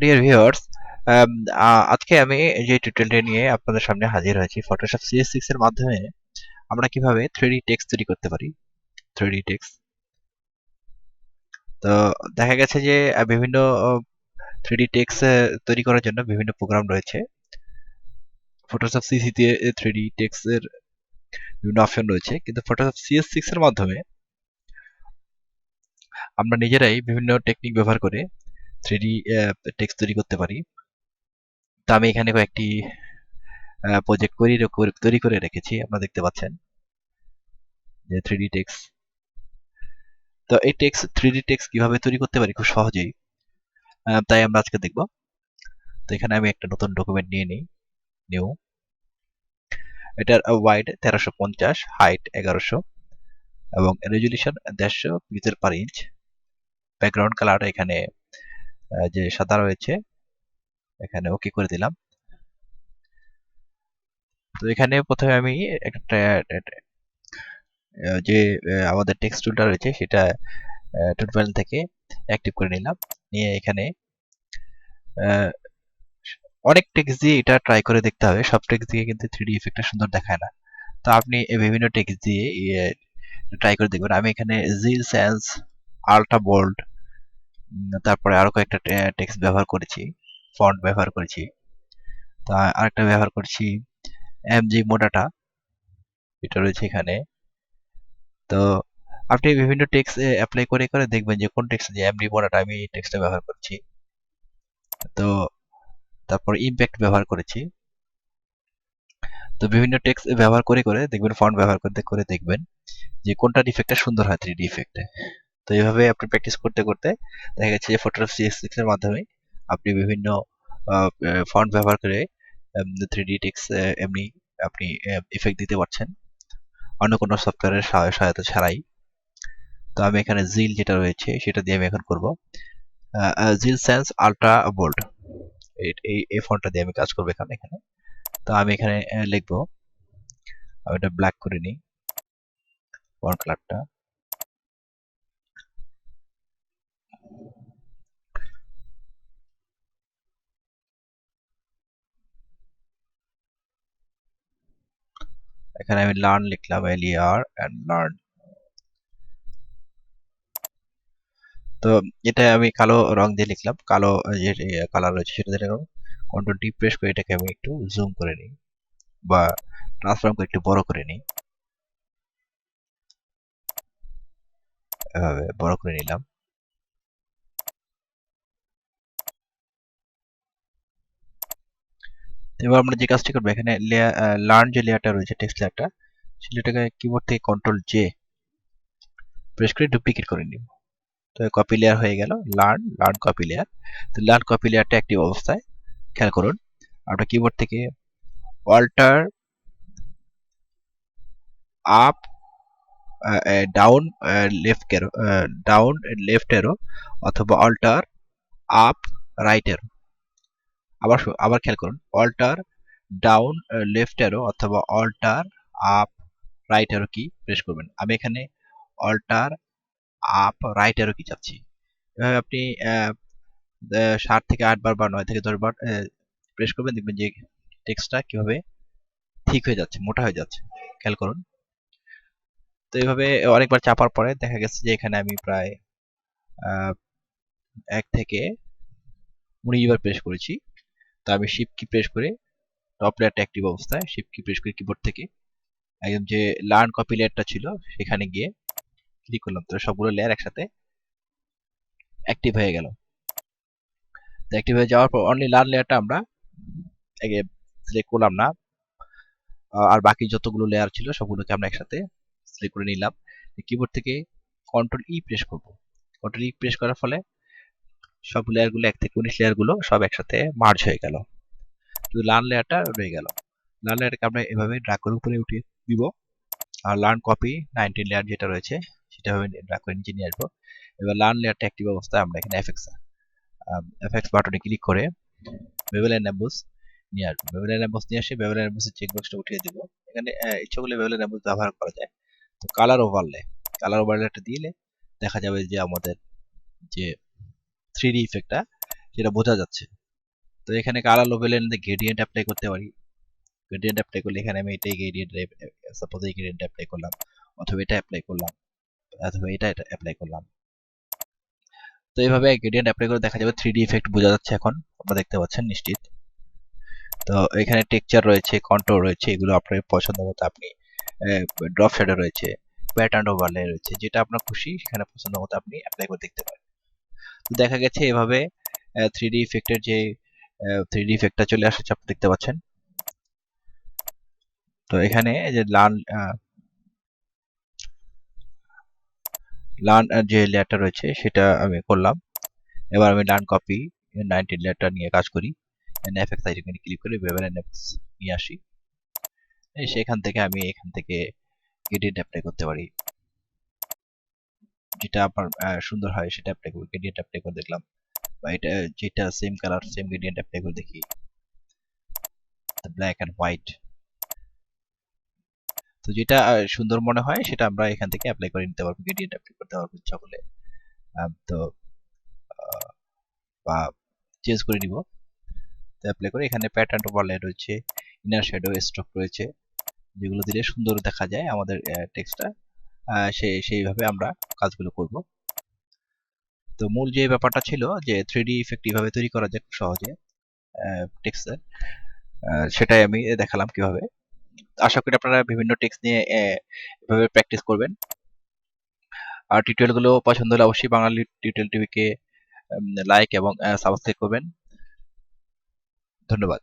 Dear viewers um, আজকে আমি যে টিউটোরিয়ালটি নিয়ে আপনাদের সামনে হাজির হয়েছি ফটোশপ সিএস সিক্স এর মাধ্যমে আমরা কীভাবে থ্রিডি টেক্স তৈরি করতে পারি। থ্রিডি টেক্স তো দেখা গেছে যে বিভিন্ন থ্রিডি টেক্স তৈরি করার জন্য বিভিন্ন প্রোগ্রাম রয়েছে। ফটোশপ সিসিতে থ্রিডি টেক্সের বিভিন্ন অপশন রয়েছে। কিন্তু ফটোশপ সিএস সিক্স এর মাধ্যমে আমরা নিজেরাই বিভিন্ন টেকনিক ব্যবহার করে থ্রি থ্রিডি টেক্সট তৈরি করতে পারি। তো আমি এখানে কয়েকটি প্রজেক্ট করি তৈরি করে রেখেছি, আপনারা দেখতে পাচ্ছেন যে থ্রিডি টেক্স তো এই টেক্স থ্রিডি টেক্স কীভাবে তৈরি করতে পারি? খুব সহজেই। তাই আমরা আজকে দেখব। তো এখানে আমি একটা নতুন ডকুমেন্ট নিয়ে নিই নিউ এটার ওয়াইড তেরোশো পঞ্চাশ হাইট এগারোশো এবং রেজুলেশন দেড়শো pixel per inch background colour এখানে যে সাদা রয়েছে, এখানে ওকে করে দিলাম। তো এখানে প্রথমে আমি একটা যে আমাদের টেক্সট টুলটা রয়েছে, সেটা টুল থেকে অ্যাক্টিভ করে নিলাম। নিয়ে এখানে অনেক টেক্সট দিয়ে এটা ট্রাই করে দেখতে হবে। সব টেক্সট দিয়ে কিন্তু থ্রিডি ইফেক্টটা সুন্দর দেখায় না। তো আপনি বিভিন্ন টেক্সট দিয়ে ট্রাই করে দেখবেন। আমি এখানে জিল স্যান্স আল্ট্রা বোল্ড তারপরে আরও কয়েকটা টেক্সট ব্যবহার করেছি, ফন্ট ব্যবহার করেছি। তা আরেকটা ব্যবহার করছি, এমজি মোডাটা, এটা রয়েছে এখানে। তো আপনি বিভিন্ন টেক্সট অ্যাপ্লাই করে করে দেখবেন যে কোন টেক্সট যে এমডি মোডাটা আমি এই টেক্সটটা ব্যবহার করছি। তো তারপর ইমপ্যাক্ট ব্যবহার করেছি। তো বিভিন্ন টেক্সট ব্যবহার করে করে দেখবেন, ফন্ট ব্যবহার করতে, করে দেখবেন যে কোনটা ইফেক্টটা সুন্দর হয় থ্রি ডি ইফেক্টে তো এইভাবে আপনি প্র্যাকটিস করতে করতে দেখা যাচ্ছে যে ফটোগ্রাফ সিএস এর মাধ্যমে আপনি বিভিন্ন ফন্ট ব্যবহার করে থ্রি ডি টেক্স এমনি আপনি ইফেক্ট দিতে পারছেন। অন্য কোনো সফটওয়্যারের সহায়তা ছাড়াই। তো আমি এখানে জিল যেটা রয়েছে সেটা দিয়ে আমি এখন করব। জিল সেন্স আল্ট্রা বোল্ড এই এই ফন্টটা দিয়ে আমি কাজ করব এখানে এখানে। তো আমি এখানে লিখব। আমি এটা ব্ল্যাক করে নিই। ফন্ট কালারটা এখানে আমি লার্ন লিখলাম এল আর অ্যান্ড লার্ন তো এটা আমি কালো রং দিয়ে লিখলাম, কালো যে কালার রয়েছে সেটা দিয়ে কন্ট্রোল টি প্রেস করে এটাকে আমি একটু জুম করে নিই বা ট্রান্সফর্ম করে একটু বড় করে নিই। এভাবে বড় করে নিলাম। তো এবার আমরা যে কাজটি করব, এখানে লার্ন যে লেয়ারটা রয়েছে টেক্সট লেয়ারটা সেই লেয়ারটাকে কিবোর্ড থেকে কন্ট্রোল জে প্রেস করে ডুপ্লিকেট করে নিব। তো কপি লেয়ার হয়ে গেল লার্ন লার্ন কপি লেয়ার তো লার্ন কপি লেয়ারটা অ্যাক্টিভ অবস্থায়, খেয়াল করুন, আমরা কিবোর্ড থেকে alter up down left arrow down left arrow অথবা অল্টার আপ রাইট এরো আবার আবার খেয়াল করুন অল্টার ডাউন লেফট এরো অথবা alter up right arrow key press করবেন। আমি এখানে অল্টার আপ রাইট এরো কি চাচ্ছি এভাবে আপনি সাত থেকে আট বার বা নয় থেকে দশ বার প্রেস করবেন, দেখবেন যে টেক্সটটা কীভাবে ঠিক হয়ে যাচ্ছে, মোটা হয়ে যাচ্ছে। খেয়াল করুন। তো এইভাবে অনেকবার চাপার পরে দেখা গেছে যে এখানে আমি প্রায় এক থেকে উনিশ বার প্রেস করেছি। আমি শিপ কি প্রেস করে টপ লেয়ারটা অ্যাক্টিভ অবস্থায় শিপ কি প্রেস করে কিবোর্ড থেকে একদম যে লার্ন কপি লেয়ারটা ছিল সেখানে গিয়ে ক্লিক করলাম। তো সবগুলো লেয়ার একসাথে অ্যাক্টিভ হয়ে গেল। তো অ্যাক্টিভ হয়ে যাওয়ার পর অনলি লার্ন লেয়ারটা আমরা আগে সিলেক্ট করলাম না। আর বাকি যতগুলো লেয়ার ছিল সবগুলোকে আমরা একসাথে সিলেক্ট করে নিলাম। কিবোর্ড থেকে কন্ট্রোল ই প্রেস করব। কন্ট্রোল ই প্রেস করার ফলে সব লেয়ারগুলো এক থেকে উনিশ লেয়ারগুলো সব একসাথে মার্জ হয়ে গেল। শুধু লার্ন লেয়ারটা রয়ে গেল। লার্ন লেয়ারটাকে আমরা এভাবে ড্রাগ করে উপরে উঠিয়ে দিব। আর লার্ন কপি নাইনটিন লেয়ার যেটা রয়েছে, সেটা ড্রাগ করে নিচে নিয়ে আসব। এবার লার্ন লেয়ারটা অ্যাক্টিভ অবস্থায় আমরা এখানে এফএক্স এফএক্স বাটনে ক্লিক করে বেবেল এনাবুস নিয়ে আসব। বেবেল এনাবুস নিয়ে আসে বেবেল এনাবুসের চেকবক্সটা উঠিয়ে দিব। এখানে ইচ্ছে করলে বেবেল এনাবুস ব্যবহার করা যায়। তো কালার ওভারলে কালার ওভারলেটা দিলে দেখা যাবে যে আমাদের যে থ্রি ডি ইফেক্টটা সেটা বোঝা যাচ্ছে। তো এখানে কালার লেভেলের গ্রেডিয়েন্ট অ্যাপ্লাই করতে পারি। গ্রেডিয়েন্ট অ্যাপ্লাই করলে এখানে আমি এটাই গ্রেডিয়েন্ট সাপোজ এই গ্রেডিয়েন্ট অ্যাপ্লাই করলাম, অথবা এটা অ্যাপ্লাই করলাম, অথবা এটা অ্যাপ্লাই করলাম। তো এইভাবে গ্রেডিয়েন্ট অ্যাপ্লাই করে দেখা যাবে থ্রি ডি ইফেক্ট বোঝা যাচ্ছে এখন আপনারা দেখতে পাচ্ছেন নিশ্চিত। তো এখানে টেক্সচার রয়েছে কন্ট্রোল রয়েছে, এগুলো আপনার পছন্দ মতো আপনি ড্রপ শ্যাডো রয়েছে প্যাটার্ন ওভারলে রয়েছে, যেটা আপনার খুশি, সেখানে পছন্দ মতো আপনি অ্যাপ্লাই করে দেখতে পারেন। দেখা গেছে এভাবে থ্রি ডি ইফেক্টের যে থ্রি ডি ইফেক্টটা চলে আসছে, আপনি দেখতে পাচ্ছেন। তো এখানে যে লার্ন লার্ন যে লেয়ারটা রয়েছে, সেটা আমি করলাম। এবার আমি লার্ন কপি নাইনটিন লেয়ারটা নিয়ে কাজ করি। এনএফএক্স আইকনে ক্লিক করে বেবেল এনএফএক্স নিয়ে আসি। সেখান থেকে আমি এখান থেকে গ্রেডিয়েন্ট অ্যাপ্লাই করতে পারি। যেটা আপনার সুন্দর হয়, সেটা অ্যাপ্লাই করি গ্রেডিয়েন্ট অ্যাপ্লাই করে দেখলাম। বা এটা, যেটা same colour same gradient apply করে দেখি। ব্ল্যাক অ্যান্ড হোয়াইট তো যেটা সুন্দর মনে হয়, সেটা আমরা এখান থেকে অ্যাপ্লাই করে নিতে পারব গ্রেডিয়েন্ট অ্যাপ্লাই করতে পারব ইচ্ছা করলে তো বা চেঞ্জ করে নিব। তো অ্যাপ্লাই করে এখানে প্যাটার্ন ওভারলে রয়েছে ইনার শ্যাডো স্ট্রোক রয়েছে। যেগুলো দিলে সুন্দর দেখা যায় আমাদের টেক্সটটা সেই সেইভাবে আমরা কাজগুলো করব। তো মূল যে ব্যাপারটা ছিল যে থ্রি ডি ইফেক্ট তৈরি করা যায় সহজে টেক্সটের সেটাই আমি দেখালাম কীভাবে। আশা করি আপনারা বিভিন্ন টেক্স নিয়ে এভাবে প্র্যাকটিস করবেন। আর টিউটোরিয়ালগুলো পছন্দ হলে অবশ্যই বাঙালি টিউটোরিয়াল টিভিকে লাইক এবং সাবস্ক্রাইব করবেন। ধন্যবাদ।